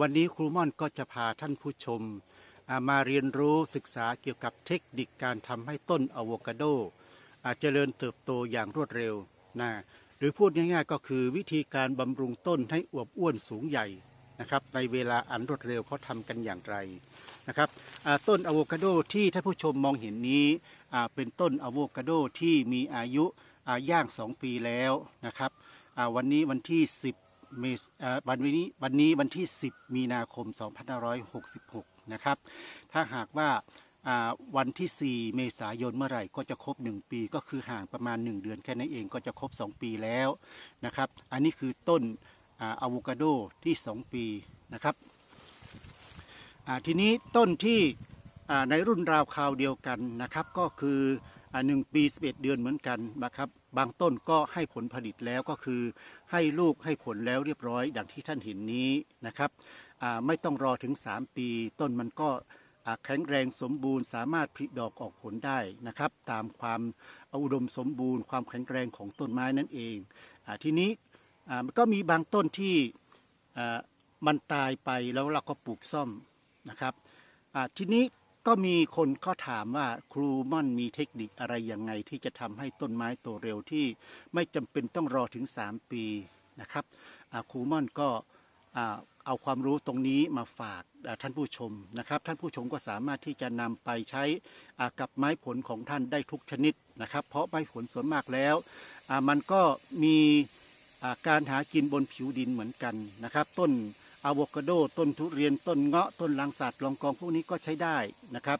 วันนี้ครูม่อนก็จะพาท่านผู้ชม มาเรียนรู้ศึกษาเกี่ยวกับเทคนิคการทำให้ต้นอะโวคาโดเจริญเติบโตอย่างรวดเร็วนะหรือพูดง่ายๆก็คือวิธีการบำรุงต้นให้อวบอ้วนสูงใหญ่นะครับในเวลาอันรวดเร็วเขาทำกันอย่างไรนะครับต้นอะโวคาโดที่ท่านผู้ชมมองเห็นนี้เป็นต้นอะโวคาโดที่มีอายุอ่าย่าง 2 ปีแล้วนะครับวันนี้วันที่ 10 เมษวันนี้วันนี้วันที่ 10 มีนาคม 2566 นะครับ ถ้าหากว่าวันที่ 4 เมษายนเมื่อไหร่ก็จะครบ 1 ปีก็คือห่างประมาณ 1 เดือนแค่นั้นเองก็จะครบ 2 ปีแล้วนะครับ อันนี้คือต้นอะโวคาโดที่ 2 ปีนะครับทีนี้ต้นที่ในรุ่นราวคราวเดียวกันนะครับก็คือ หนึ่งปี11 เดือนเหมือนกันนะครับ บางต้นก็ให้ผลผลิตแล้วก็คือ ให้ลูกให้ผลแล้วเรียบร้อยดังที่ท่านเห็นนี้นะครับไม่ต้องรอถึง 3 ปี ต้นมันก็แข็งแรงสมบูรณ์สามารถผลิดอกออกผลได้นะครับ ตามความอุดมสมบูรณ์ ความแข็งแรงของต้นไม้นั่นเองอทีนี้มันก็มีบางต้นที่มันตายไปแล้วเราก็ปลูกซ่อมนะครับทีนี้ ก็มีคนก็ถามว่าครูม่อนมีเทคนิคอะไรยังไงที่จะทำให้ต้นไม้โตเร็วที่ไม่จำเป็นต้องรอถึง 3 ปีนะครับครูม่อนก็เอาความรู้ตรงนี้มาฝากท่านผู้ชมนะครับ ท่านผู้ชมก็สามารถที่จะนำไปใช้กับไม้ผลของท่านได้ทุกชนิดนะครับ เพราะไม้ผลส่วนมากแล้วมันก็มีการหากินบนผิวดินเหมือนกันนะครับ ต้น อะโวคาโด ต้นทุเรียนต้นเงาะต้นลังสัตว์ลองกองพวกนี้ก็ใช้ได้นะครับ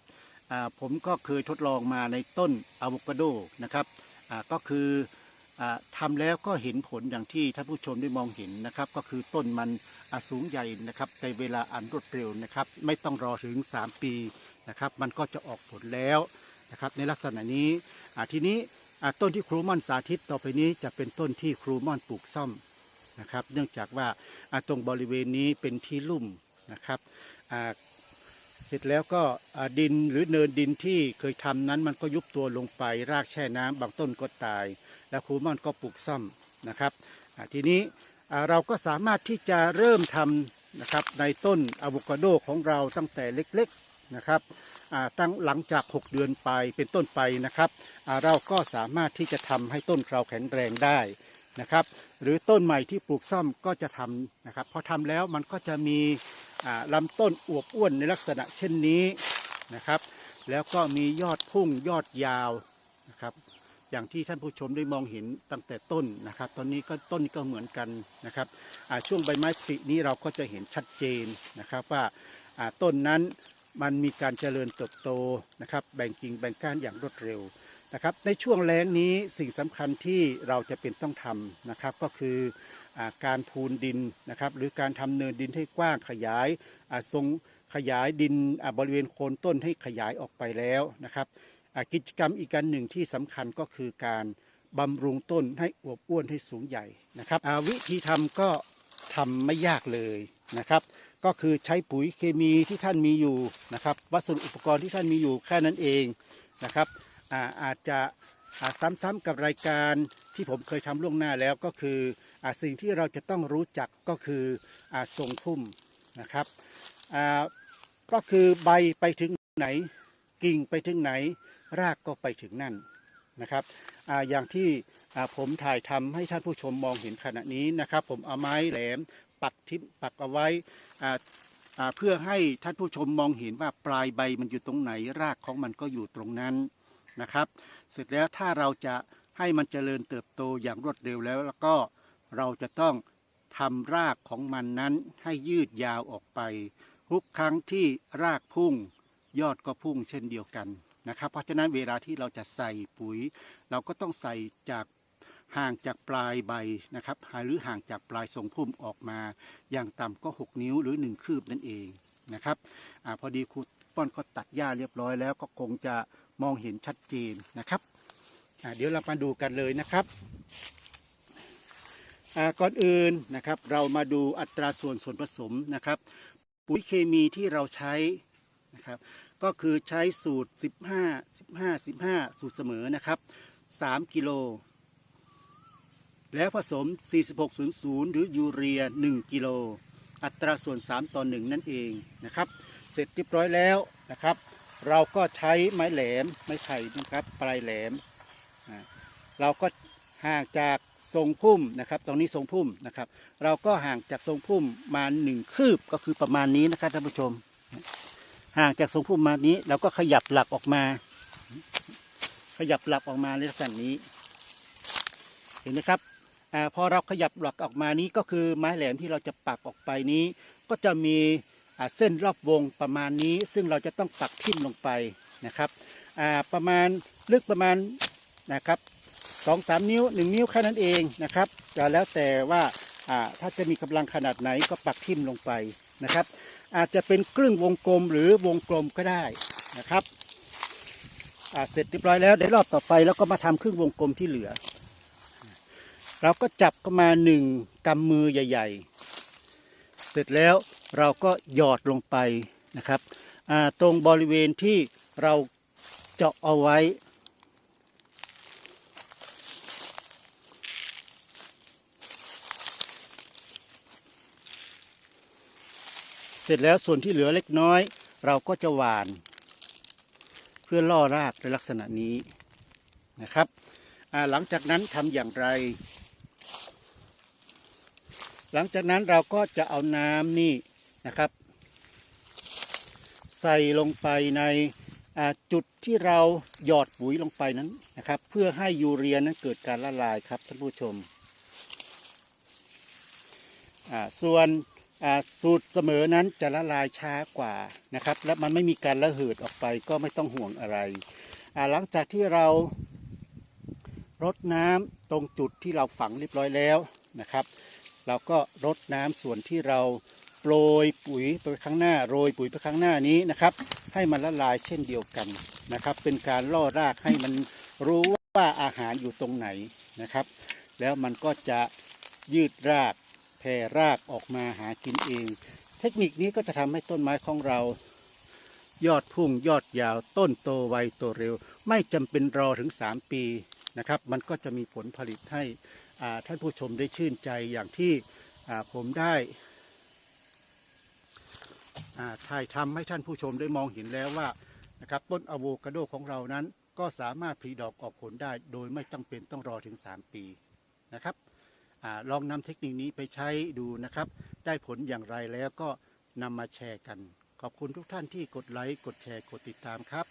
ผมก็เคยทดลองมาในต้นอะโวคาโดนะครับก็คืออ่าทำแล้วก็เห็นผลอย่างที่ท่านผู้ชมได้มองเห็นนะครับ ก็คือต้นมันสูงใหญ่นะครับในเวลาอันรวดเร็วนะครับ ไม่ต้องรอถึง 3 ปีนะครับ มันก็จะออกผลแล้วนะครับในลักษณะนี้ทีนี้ต้นที่ครูม่อนสาธิตต่อไปนี้จะเป็นต้นที่ครูม่อนปลูกซ่อม นะครับ เนื่องจากว่าตรงบริเวณนี้เป็นที่ลุ่มนะครับเสร็จแล้วก็ดินหรือเนินดินที่เคยทำนั้นมันก็ยุบตัวลงไป รากแช่น้ำบางต้นก็ตาย แล้วครูม่อนก็ปลูกซ่อมนะครับทีนี้เราก็สามารถที่จะเริ่มทำนะครับในต้นอะโวคาโดของเราตั้งแต่เล็กๆนะครับตั้งหลังจาก 6 เดือนไปเป็นต้นไปนะครับเราก็สามารถที่จะทำให้ต้นเราแข็งแรงได้ นะครับ หรือต้นใหม่ที่ปลูกซ่อมก็จะทำนะครับพอทำแล้วมันก็จะมีลำต้นอวบอ้วนในลักษณะเช่นนี้นะครับ แล้วก็มียอดพุ่งยอดยาวนะครับ อย่างที่ท่านผู้ชมได้มองเห็นตั้งแต่ต้นนะครับ ตอนนี้ก็ต้นก็เหมือนกันนะครับช่วงใบไม้ผลินี้เราก็จะเห็นชัดเจนนะครับว่าต้นนั้นมันมีการเจริญเติบโตนะครับ แบ่งกิ่งแบ่งก้านอย่างรวดเร็ว นะครับในช่วงแล้งนี้สิ่งสำคัญที่เราจะเป็นต้องทำนะครับก็คืออการพูนดินนะครับหรือการทำเนินดินให้กว้างขยายอ่าทรงขยายดินบริเวณโคนต้นให้ขยายออกไปแล้วนะครับกิจกรรมอีกการหนึ่งที่สำคัญก็คือการบำรุงต้นให้อวบอ้วนให้สูงใหญ่นะครับวิธีทำก็ทำไม่ยากเลยนะครับก็คือใช้ปุ๋ยเคมีที่ท่านมีอยู่นะครับวัสดุอุปกรณ์ที่ท่านมีอยู่แค่นั้นเองนะครับ อาอาจจะซ้ำๆกับรายการที่ผมเคยทำล่วงหน้าแล้วก็คืออสิ่งที่เราจะต้องรู้จักก็คืออทรงพุ่มนะครับก็คือใบไปถึงไหนกิ่งไปถึงไหน รากก็ไปถึงนั่นนะครับออย่างที่ผมถ่ายทำให้ท่านผู้ชมมองเห็นขณะนี้นะครับ ผมเอาไม้แหลมปักทิมปักเอาไว้เพื่อให้ท่านผู้ชมมองเห็นว่าปลายใบมันอยู่ตรงไหน รากของมันก็อยู่ตรงนั้น นะครับ เสร็จแล้วถ้าเราจะให้มันเจริญเติบโตอย่างรวดเร็วแล้ว แล้วก็เราจะต้องทำรากของมันนั้นให้ยืดยาวออกไป ทุกครั้งที่รากพุ่งยอดก็พุ่งเช่นเดียวกันนะครับ เพราะฉะนั้นเวลาที่เราจะใส่ปุ๋ย เราก็ต้องใส่จากห่างจากปลายใบนะครับหรือห่างจากปลายทรงพุ่มออกมา อย่างต่ำก็ 6 นิ้วหรือ 1 คืบนั่นเองนะครับอาพอดีครูป้อนก็ตัดหญ้าเรียบร้อยแล้วก็คงจะ มองเห็นชัดเจนนะครับเดี๋ยวเรามาดูกันเลยนะครับก่อนอื่นนะครับ เรามาดูอัตราส่วนส่วนผสมนะครับ ปุ๋ยเคมีที่เราใช้นะครับ ก็คือใช้สูตร 15 15 15 สูตรเสมอนะครับ 3 กิโล แล้วผสม 4600 หรือยูเรีย 1 กิโล อัตราส่วน 3 ต่อ 1 นั่นเองนะครับ เสร็จเรียบร้อยแล้วนะครับ เราก็ใช้ไม้แหลมไม้ไผ่นะครับ ปลายแหลม เราก็ห่างจากทรงพุ่มนะครับ ตรงนี้ทรงพุ่มนะครับ เราก็ห่างจากทรงพุ่มมาหนึ่งคืบก็คือประมาณนี้นะครับท่านผู้ชม ห่างจากทรงพุ่มมานี้ เราก็ขยับหลักออกมา ขยับหลักออกมาในลักษณะนี้ เห็นไหมครับอพอเราขยับหลักออกมานี้ก็คือไม้แหลมที่เราจะปักออกไปนี้ ก็จะมี เส้นรอบวงประมาณนี้ ซึ่งเราจะต้องปักทิ่มลงไปนะครับประมาณลึกประมาณนะครับสองสามนิ้วหนึ่งนิ้วแค่นั้นเองนะครับแล้วแต่ว่าถ้าจะมีกำลังขนาดไหนก็ปักทิ่มลงไปนะครับ อาจจะเป็นครึ่งวงกลมหรือวงกลมก็ได้นะครับเสร็จเรียบร้อยแล้วเดี๋ยวรอบต่อไปแล้วก็มาทำครึ่งวงกลมที่เหลือ เราก็จับเข้ามาหนึ่งกำมือใหญ่ๆ เสร็จแล้วเราก็หยอดลงไปนะครับตรงบริเวณที่เราเจาะเอาไว้เสร็จแล้วส่วนที่เหลือเล็กน้อย เราก็จะหว่าน เพื่อล่อรากในลักษณะนี้นะครับหลังจากนั้นทำอย่างไร หลังจากนั้นเราก็จะเอาน้ำนี่นะครับ ใส่ลงไปในจุดที่เราหยอดปุ๋ยลงไปนั้นนะครับ เพื่อให้ยูเรียนั้นเกิดการละลายครับท่านผู้ชม ส่วนสูตรเสมอนั้นจะละลายช้ากว่านะครับ และมันไม่มีการระเหิดออกไปก็ไม่ต้องห่วงอะไร หลังจากที่เรารดน้ำตรงจุดที่เราฝังเรียบร้อยแล้วนะครับ เราก็รดน้ำส่วนที่เราโปรยปุ๋ยไปข้างหน้าโรยปุ๋ยไปข้างหน้านี้นะครับ ให้มันละลายเช่นเดียวกันนะครับ เป็นการล่อรากให้มันรู้ว่าอาหารอยู่ตรงไหนนะครับ แล้วมันก็จะยืดรากแผ่รากออกมาหากินเอง เทคนิคนี้ก็จะทำให้ต้นไม้ของเรา ยอดพุ่งยอดยาวต้นโตไวโตเร็ว ไม่จำเป็นรอถึง 3 ปีนะครับ มันก็จะมีผลผลิตให้ ท่านผู้ชมได้ชื่นใจอย่างที่ผมได้ถ่ายทำให้ท่านผู้ชมได้มองเห็นแล้วว่านะครับต้นอะโวคาโดของเรานั้นก็สามารถผลิดอกออกผลได้โดยไม่ต้องเป็นต้องรอถึง 3 ปีนะครับอลองนำเทคนิคนี้ไปใช้ดูนะครับ ได้ผลอย่างไรแล้วก็นำมาแชร์กัน ขอบคุณทุกท่านที่กดไลค์ กดแชร์ กดติดตามครับ